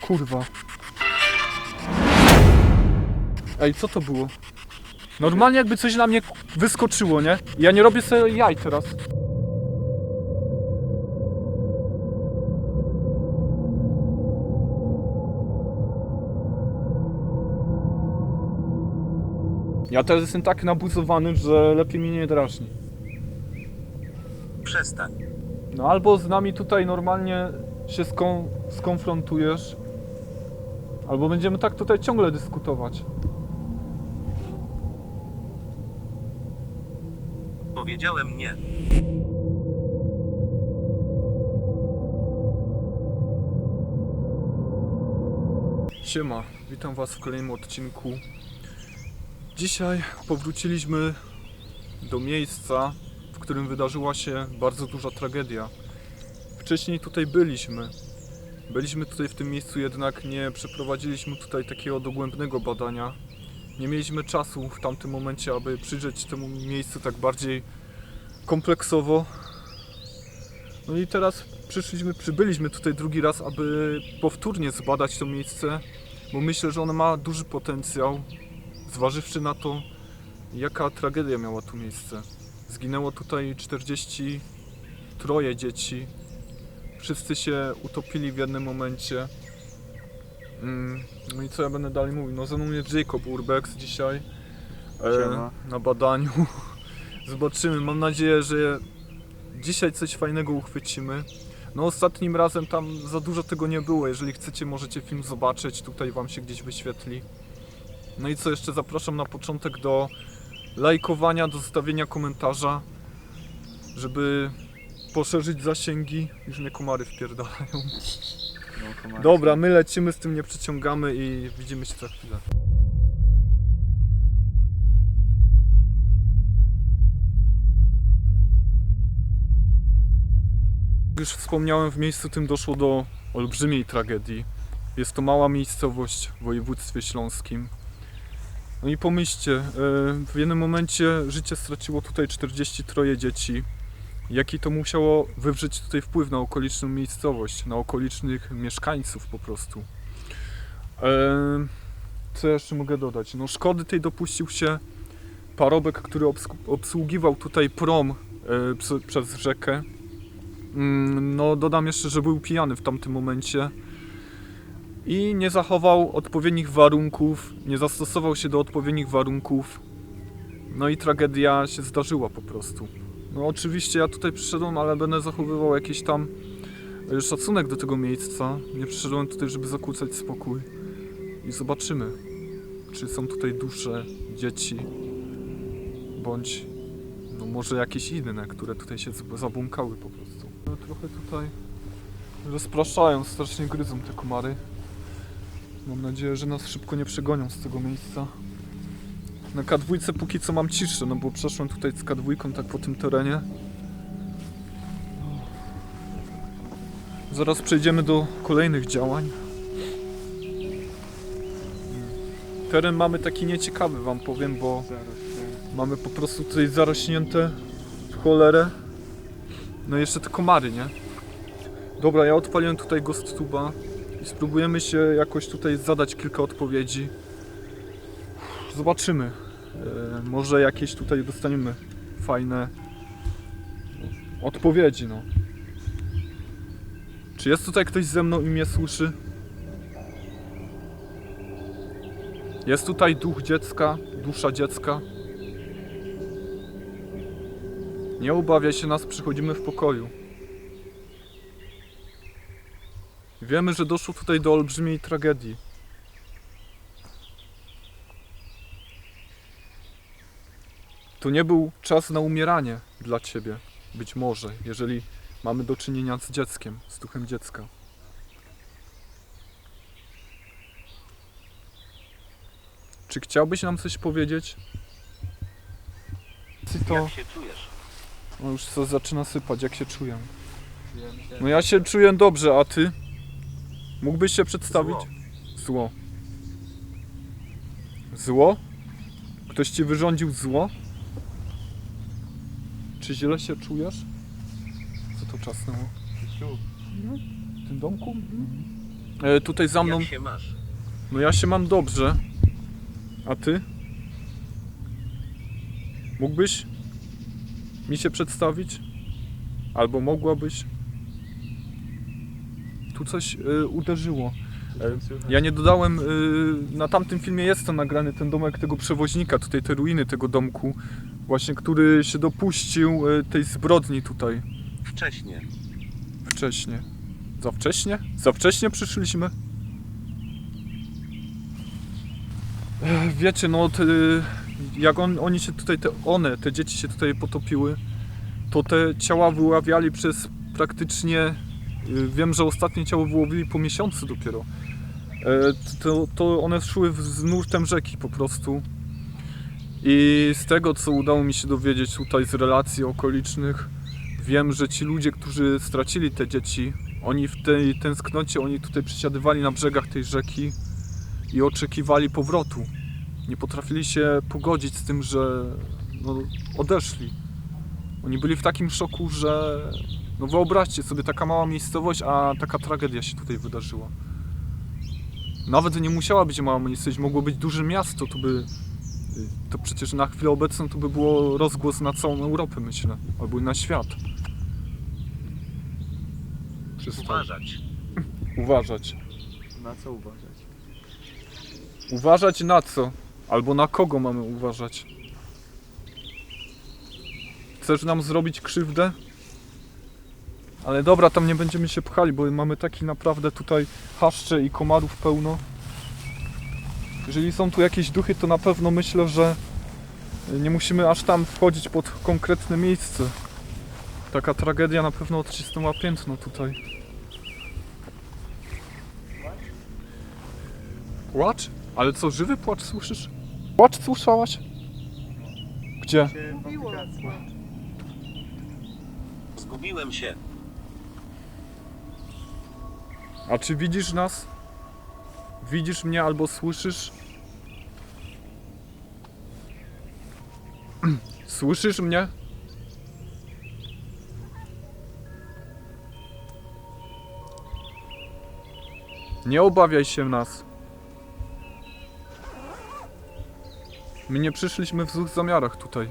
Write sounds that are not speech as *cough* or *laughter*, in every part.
Kurwa. Ej, co to było? Normalnie jakby coś na mnie wyskoczyło, nie? Ja nie robię sobie jaj teraz. Ja teraz jestem tak nabuzowany, że lepiej mnie nie drażni. Przestań. No albo z nami tutaj normalnie się skom skonfrontujesz, albo będziemy tak tutaj ciągle dyskutować. Powiedziałem nie. Siema, witam Was w kolejnym odcinku. Dzisiaj powróciliśmy do miejsca, w którym wydarzyła się bardzo duża tragedia. Wcześniej tutaj byliśmy. Byliśmy tutaj w tym miejscu, jednak nie przeprowadziliśmy tutaj takiego dogłębnego badania. Nie mieliśmy czasu w tamtym momencie, aby przyjrzeć temu miejscu tak bardziej kompleksowo. No i teraz przyszliśmy, przybyliśmy tutaj drugi raz, aby powtórnie zbadać to miejsce, bo myślę, że ono ma duży potencjał, zważywszy na to, jaka tragedia miała tu miejsce. Zginęło tutaj 43 dzieci. Wszyscy się utopili w jednym momencie. Mm, No i co ja będę dalej mówił? No ze mną jest Jacob Urbex dzisiaj Siema. na badaniu. *laughs* Zobaczymy. Mam nadzieję, że dzisiaj coś fajnego uchwycimy. No ostatnim razem tam za dużo tego nie było. Jeżeli chcecie, możecie film zobaczyć. Tutaj wam się gdzieś wyświetli. No i co jeszcze zapraszam na początek do lajkowania, do zostawienia komentarza, żeby poszerzyć zasięgi. Już mnie komary wpierdalają. No, komary. Dobra, my lecimy z tym, nie przeciągamy i widzimy się za chwilę. Jak już wspomniałem, w miejscu tym doszło do olbrzymiej tragedii. Jest to mała miejscowość w województwie śląskim. No i pomyślcie, e, w jednym momencie życie straciło tutaj 43 dzieci. Jaki to musiało wywrzeć tutaj wpływ na okoliczną miejscowość, na okolicznych mieszkańców po prostu. Co jeszcze mogę dodać? No szkody tej dopuścił się parobek, który obs- obsługiwał tutaj prom e, prze- przez rzekę. Mm, No dodam jeszcze, że był pijany w tamtym momencie i nie zachował odpowiednich warunków, nie zastosował się do odpowiednich warunków. No i tragedia się zdarzyła po prostu. No oczywiście ja tutaj przyszedłem, ale będę zachowywał jakiś tam e, szacunek do tego miejsca. Nie przyszedłem tutaj, żeby zakłócać spokój. I zobaczymy, czy są tutaj dusze, dzieci, bądź no może jakieś inne, które tutaj się zabłąkały po prostu. No, trochę tutaj rozpraszają, strasznie gryzą te komary. Mam nadzieję, że nas szybko nie przegonią z tego miejsca. Na K2 póki co mam ciszę, no bo przeszłem tutaj z K2 tak po tym terenie. Zaraz przejdziemy do kolejnych działań. Teren mamy taki nieciekawy wam powiem, bo mamy po prostu tutaj zarośnięte w cholerę. No i jeszcze te komary, nie? Dobra, ja odpaliłem tutaj Ghost Tuba i spróbujemy się jakoś tutaj zadać kilka odpowiedzi. Zobaczymy. E, może jakieś tutaj dostaniemy fajne odpowiedzi, no. Czy jest tutaj ktoś ze mną i mnie słyszy? Jest tutaj duch dziecka, dusza dziecka. Nie obawiaj się nas, przychodzimy w pokoju. Wiemy, że doszło tutaj do olbrzymiej tragedii. To nie był czas na umieranie dla ciebie, być może, jeżeli mamy do czynienia z dzieckiem, z duchem dziecka. Czy chciałbyś nam coś powiedzieć? Czy to... Jak się czujesz? No już co zaczyna sypać, jak się czuję. No ja się czuję dobrze, a ty? Mógłbyś się przedstawić? Zło. Zło. Zło? Ktoś ci wyrządził zło? Czy źle się czujesz? Co to czasnęło? Tu. W tym domku? E, tutaj za mną. Jak się masz? No ja się mam dobrze. A ty? Mógłbyś mi się przedstawić? Albo mogłabyś? Tu coś y, uderzyło. E, Ja nie dodałem, y, na tamtym filmie jest to nagrany, ten domek tego przewoźnika, tutaj te ruiny tego domku, właśnie, który się dopuścił y, tej zbrodni tutaj Wcześnie. wcześniej. Za wcześnie? Za wcześnie przyszliśmy? Ech, Wiecie, no, te, jak on, oni się tutaj, te one, te dzieci się tutaj potopiły, to te ciała wyławiali przez praktycznie, y, wiem, że ostatnie ciało wyłowili po miesiącu dopiero. E, To, to one szły z nurtem rzeki po prostu. I z tego, co udało mi się dowiedzieć tutaj z relacji okolicznych, wiem, że ci ludzie, którzy stracili te dzieci, oni w tej tęsknocie, oni tutaj przysiadywali na brzegach tej rzeki i oczekiwali powrotu. Nie potrafili się pogodzić z tym, że no, odeszli. Oni byli w takim szoku, że no wyobraźcie sobie, taka mała miejscowość, a taka tragedia się tutaj wydarzyła. Nawet nie musiała być mała miejscowość, mogło być duże miasto, to by to przecież na chwilę obecną to by było rozgłos na całą Europę, myślę, albo i na świat. Przestań. Uważać. Uważać. Na co uważać? Uważać na co? Albo na kogo mamy uważać? Chcesz nam zrobić krzywdę? Ale dobra, tam nie będziemy się pchali, bo mamy taki naprawdę tutaj haszcze i komarów pełno. Jeżeli są tu jakieś duchy, to na pewno myślę, że nie musimy aż tam wchodzić pod konkretne miejsce. Taka tragedia na pewno odcisnęła piętno tutaj. Płacz? Ale co, żywy płacz słyszysz? Płacz słyszałaś? Gdzie? Zgubiłem się. A czy widzisz nas? Widzisz mnie albo słyszysz? *clears throat* Słyszysz mnie? Nie obawiaj się nas. My nie przyszliśmy w złych zamiarach tutaj.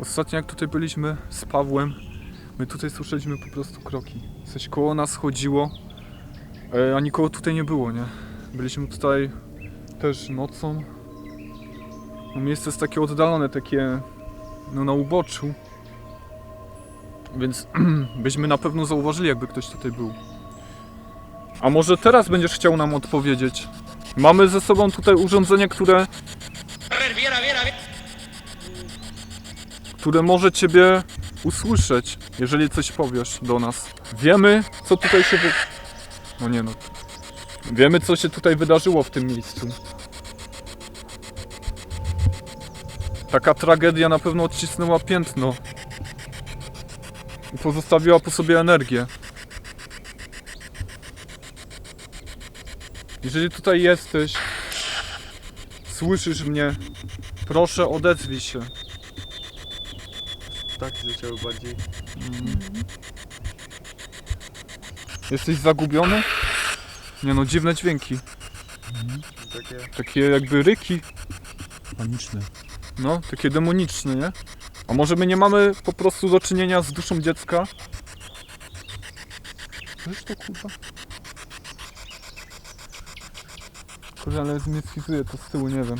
Ostatnio jak tutaj byliśmy z Pawłem, My tutaj słyszeliśmy po prostu kroki. Coś koło nas chodziło, a nikogo tutaj nie było, nie? Byliśmy tutaj też nocą. No, miejsce jest takie oddalone, takie no, na uboczu. Więc *clears throat* byśmy na pewno zauważyli, jakby ktoś tutaj był. A może teraz będziesz chciał nam odpowiedzieć? Mamy ze sobą tutaj urządzenie, które które może Ciebie usłyszeć, jeżeli coś powiesz do nas. Wiemy, co tutaj się wy... No nie no. Wiemy, co się tutaj wydarzyło w tym miejscu. Taka tragedia na pewno odcisnęła piętno. I pozostawiła po sobie energię. Jeżeli tutaj jesteś, słyszysz mnie, proszę odezwij się. Tak zaczęły bardziej. Jesteś zagubiony? Nie no, dziwne dźwięki. Takie Takie jakby ryki. Paniczne. No, takie demoniczne, nie? A może my nie mamy po prostu do czynienia z duszą dziecka? Wiesz to kurwa? Kurde, ale mnie schizuje to z tyłu, nie wiem.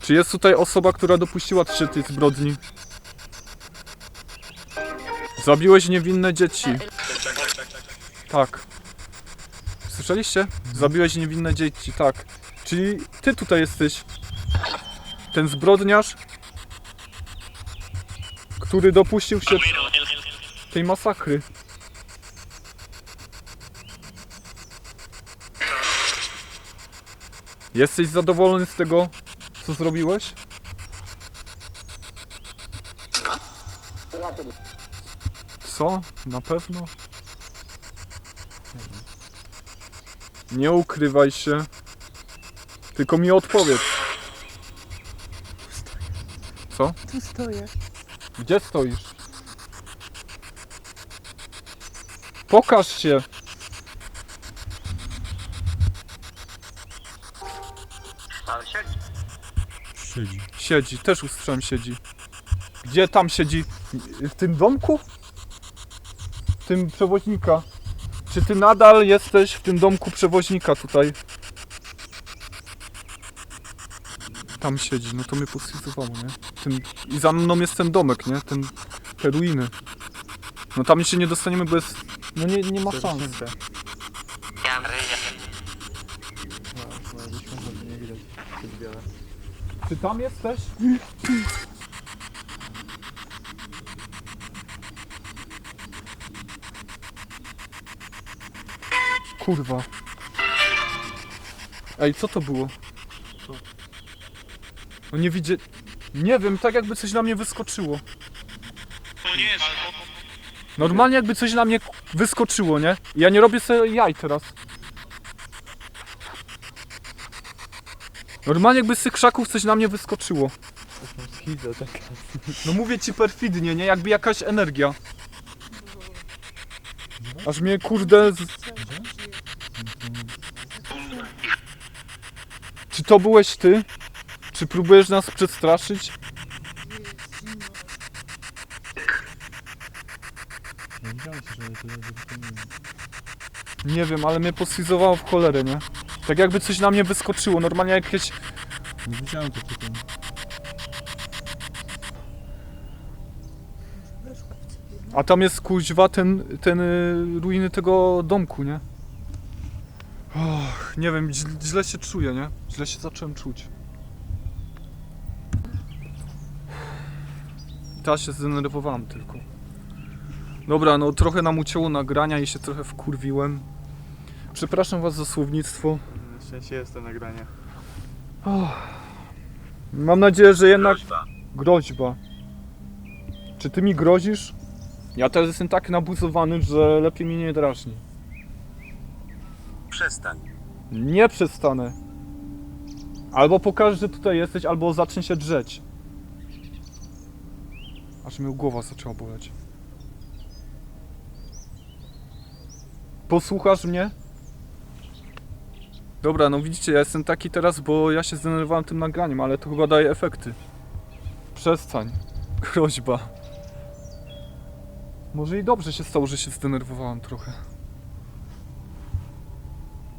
Czy jest tutaj osoba, która dopuściła się tej zbrodni? Zabiłeś niewinne dzieci. Tak. Słyszeliście? Zabiłeś niewinne dzieci, tak. Czyli ty tutaj jesteś. Ten zbrodniarz, który dopuścił się tej masakry. Jesteś zadowolony z tego, co zrobiłeś? Co? Na pewno? Nie ukrywaj się. Tylko mi odpowiedz. Co? Tu stoję. Gdzie stoisz? Pokaż się. Ale siedzi. Siedzi. Siedzi, też usłyszałem siedzi. Gdzie tam siedzi? W tym domku? W tym przewoźnika. Czy ty nadal jesteś w tym domku przewoźnika tutaj? Tam siedzi, no to mnie podsytuowało, nie? Tym, I za mną jest ten domek, nie? Ten, te ruiny. No tam się nie dostaniemy, bo jest... No nie, nie ma szans. No, no. Czy tam jesteś? Kurwa. Ej, co to było? No nie widzę... Nie wiem, tak jakby coś na mnie wyskoczyło. Normalnie jakby coś na mnie wyskoczyło, nie? Ja nie robię sobie jaj teraz. Normalnie jakby z tych krzaków coś na mnie wyskoczyło. No mówię ci perfidnie, nie? Jakby jakaś energia. Aż mnie kurde... Czy to byłeś ty? Czy próbujesz nas przestraszyć? Nie wiem, ale mnie poschizowało w cholerę, nie? Tak jakby coś na mnie wyskoczyło, normalnie jakieś... Nie widziałem to tylko. A tam jest kuźwa ten, ten y, ruiny tego domku, nie? Och, nie wiem, źle, się czuję, nie? Źle się zacząłem czuć. Teraz się zdenerwowałem tylko. Dobra, no trochę nam ucięło nagrania i się trochę wkurwiłem. Przepraszam was za słownictwo. Na szczęście jest to nagranie. Mam nadzieję, że jednak Groźba. groźba. Czy ty mi grozisz? Ja teraz jestem tak nabuzowany, że lepiej mnie nie drażni. Przestań. Nie przestanę. Albo pokażę, że tutaj jesteś, albo zacznę się drzeć. Aż mi głowa zaczęła boleć. Posłuchasz mnie? Dobra, no widzicie, ja jestem taki teraz, bo ja się zdenerwowałem tym nagraniem, ale to chyba daje efekty. Przestań. Groźba. Może i dobrze się stało, że się zdenerwowałem trochę.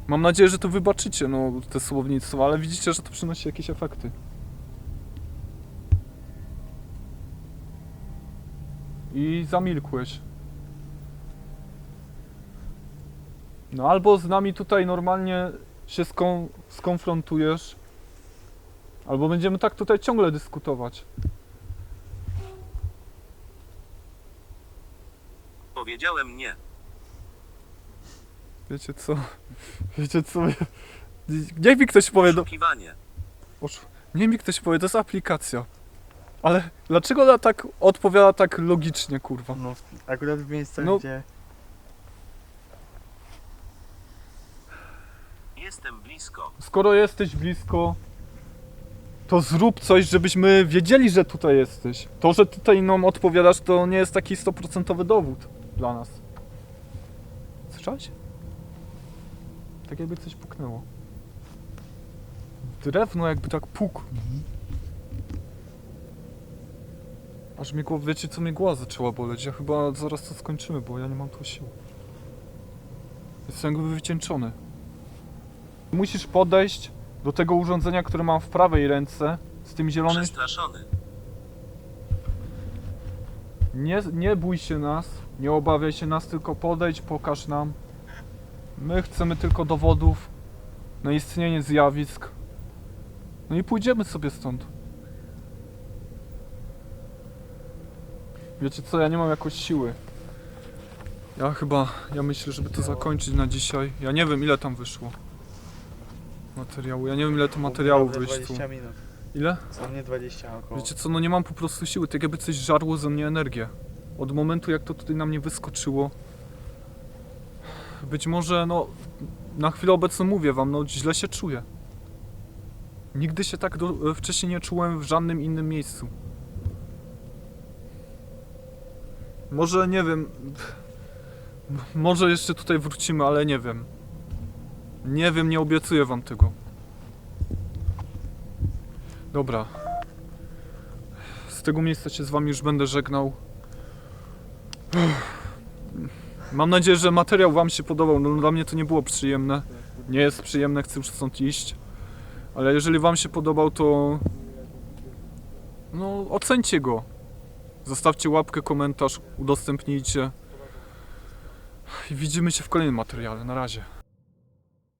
Mam nadzieję, że to wybaczycie, no, te słownictwo, ale widzicie, że to przynosi jakieś efekty. I zamilkłeś. No albo z nami tutaj normalnie się skom- skonfrontujesz, albo będziemy tak tutaj ciągle dyskutować. Powiedziałem nie. Wiecie co? *laughs* Wiecie co? Niech mi ktoś powie, no, Poszukiwanie. Osz- Nie mi ktoś powie, to jest aplikacja. Ale dlaczego ona tak odpowiada tak logicznie, kurwa? No, akurat w miejscach, No. gdzie... Jestem blisko. Skoro jesteś blisko, to zrób coś, żebyśmy wiedzieli, że tutaj jesteś. To, że tutaj nam odpowiadasz, to nie jest taki 100% dowód dla nas. Słyszałeś? Tak jakby coś puknęło. Drewno jakby tak puk. Aż mnie głowa, wiecie co mnie głowa zaczęła boleć. Ja chyba zaraz to skończymy, bo ja nie mam tu sił. Jestem jakby wycieńczony. Musisz podejść do tego urządzenia, które mam w prawej ręce, z tym zielonym. Przestraszony. Nie, nie bój się nas, nie obawiaj się nas, tylko podejdź, pokaż nam. My chcemy tylko dowodów na istnienie zjawisk. No i pójdziemy sobie stąd. Wiecie co, ja nie mam jakoś siły. Ja chyba, ja myślę, żeby to zakończyć na dzisiaj. Ja nie wiem ile tam wyszło. Materiału, ja nie wiem ile to materiału wyszło. 20 minut. Ile? Co mnie 20 około. Wiecie co, no nie mam po prostu siły, tak jakby coś żarło ze mnie energię. Od momentu jak to tutaj na mnie wyskoczyło. Być może, no, na chwilę obecną mówię wam, no źle się czuję. Nigdy się tak do, wcześniej nie czułem w żadnym innym miejscu. Może, nie wiem, może jeszcze tutaj wrócimy, ale nie wiem. Nie wiem, nie obiecuję wam tego. Dobra, tego miejsca się z Wami już będę żegnał. Mam nadzieję, że materiał Wam się podobał. No, dla mnie to nie było przyjemne. Nie jest przyjemne, chcę już stąd iść. Ale jeżeli Wam się podobał, to. No, ocencie go. Zostawcie łapkę, komentarz, udostępnijcie. I widzimy się w kolejnym materiale. Na razie.